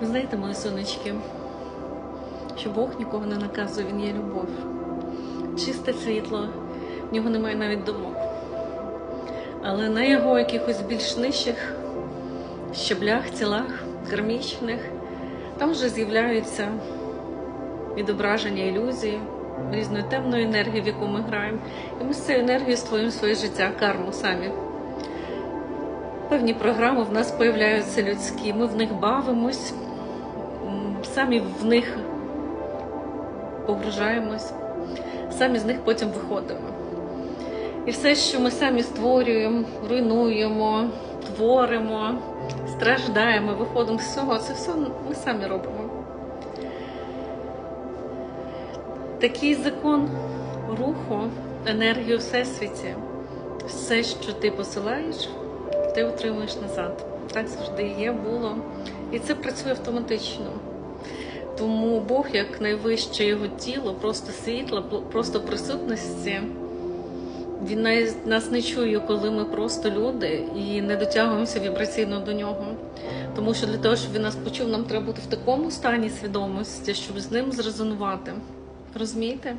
Ви знаєте, мої сонечки, що Бог нікого не наказує, Він є любов. Чисте світло, в нього немає навіть думок. Але на його якихось більш нижчих щеблях, тілах, кармічних, там вже з'являються відображення ілюзії, різної темної енергії, в яку ми граємо. І ми з цією енергією створюємо своє життя, карму самі. Певні програми в нас появляються людські, ми в них бавимось, самі в них погружаємось, самі з них потім виходимо. І все, що ми самі створюємо, руйнуємо, творимо, страждаємо, виходимо з цього, це все ми самі робимо. Такий закон руху, енергії всесвіті. Все, що ти посилаєш, ти отримуєш назад. Так завжди є, було. І це працює автоматично. Тому Бог, як найвище його тіло, просто світло, просто присутності. Він нас не чує, коли ми просто люди і не дотягуємося вібраційно до нього. Тому що для того, щоб він нас почув, нам треба бути в такому стані свідомості, щоб з ним зрезонувати. Розумієте?